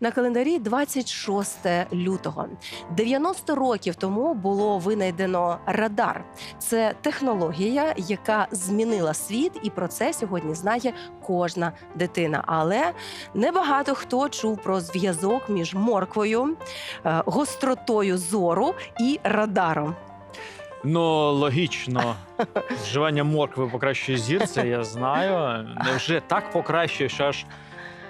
На календарі 26 лютого. 90 років тому було винайдено радар. Це технологія, яка змінила світ, і про це сьогодні знає кожна дитина. Але небагато хто чув про зв'язок між морквою, е, гостротою зору і радаром. Ну, логічно. Вживання моркви покращує зір, це я знаю. Невже так покращує, що аж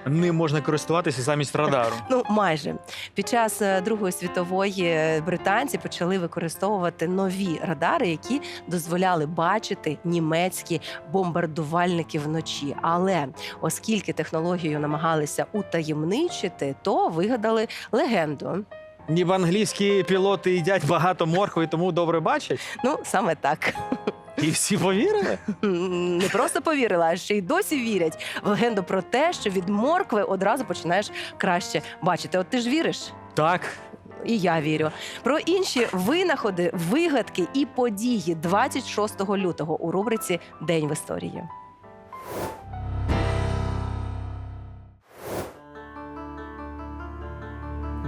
ним можна користуватися замість радару? Ну, майже під час е, Другої світової е, британці почали використовувати нові радари, які дозволяли бачити німецькі бомбардувальники вночі. Але оскільки технологію намагалися утаємничити, то вигадали легенду. Ніби англійські пілоти їдять багато моркви, і тому добре бачать. Ну саме так. І всі повірили? Не просто повірила, а ще й досі вірять в легенду про те, що від моркви одразу починаєш краще бачити. От ти ж віриш? Так. І я вірю. Про інші винаходи, вигадки і події 26 лютого у рубриці День в історії. –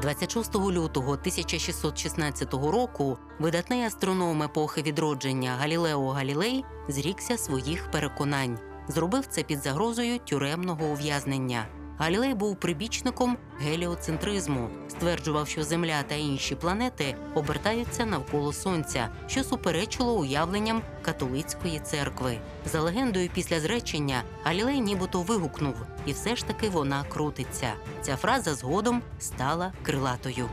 26 лютого 1616 року видатний астроном епохи відродження Галілео Галілей зрікся своїх переконань. Зробив це під загрозою тюремного ув'язнення. Галілей був прибічником геліоцентризму, стверджував, що Земля та інші планети обертаються навколо Сонця, що суперечило уявленням католицької церкви. За легендою, після зречення Галілей нібито вигукнув, і все ж таки вона крутиться. Ця фраза згодом стала крилатою.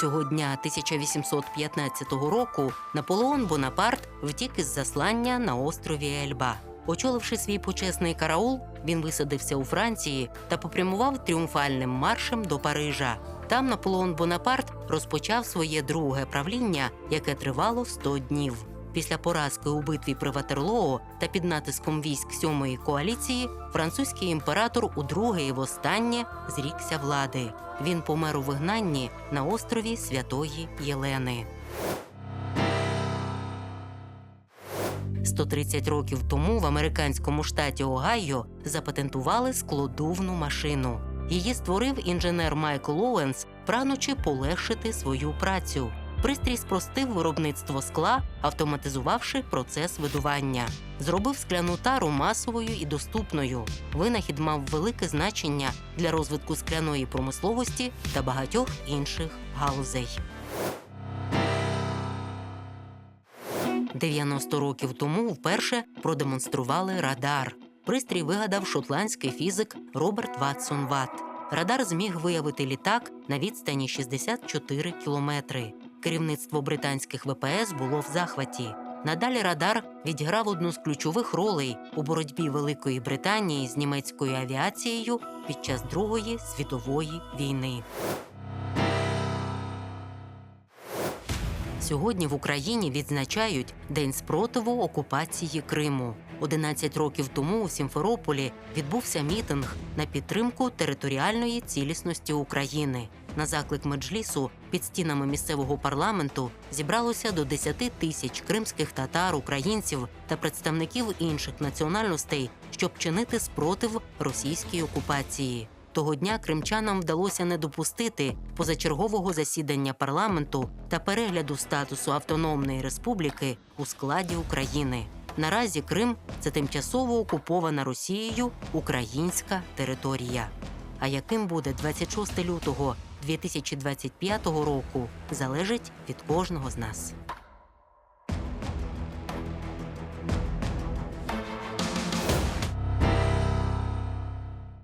Цього дня 1815 року Наполеон Бонапарт втік із заслання на острові Ельба. Очоливши свій почесний караул, він висадився у Франції та попрямував тріумфальним маршем до Парижа. Там Наполеон Бонапарт розпочав своє друге правління, яке тривало 100 днів. Після поразки у битві при Ватерлоо та під натиском військ сьомої коаліції французький імператор удруге і востаннє зрікся влади. Він помер у вигнанні на острові Святої Єлени. 130 років тому в американському штаті Огайо запатентували склодувну машину. Її створив інженер Майкл Оуенс, прагнучи полегшити свою працю. Пристрій спростив виробництво скла, автоматизувавши процес видування. Зробив скляну тару масовою і доступною. Винахід мав велике значення для розвитку скляної промисловості та багатьох інших галузей. 90 років тому вперше продемонстрували радар. Пристрій вигадав шотландський фізик Роберт Ватсон Ватт. Радар зміг виявити літак на відстані 64 кілометри. Керівництво британських ВПС було в захваті. Надалі радар відіграв одну з ключових ролей у боротьбі Великої Британії з німецькою авіацією під час Другої світової війни. Сьогодні в Україні відзначають День спротиву окупації Криму. 11 років тому у Сімферополі відбувся мітинг на підтримку територіальної цілісності України. На заклик меджлісу під стінами місцевого парламенту зібралося до 10 тисяч кримських татар, українців та представників інших національностей, щоб чинити спротив російській окупації. Того дня кримчанам вдалося не допустити позачергового засідання парламенту та перегляду статусу автономної республіки у складі України. Наразі Крим це тимчасово окупована Росією українська територія. А яким буде 26 лютого 2025 року, залежить від кожного з нас.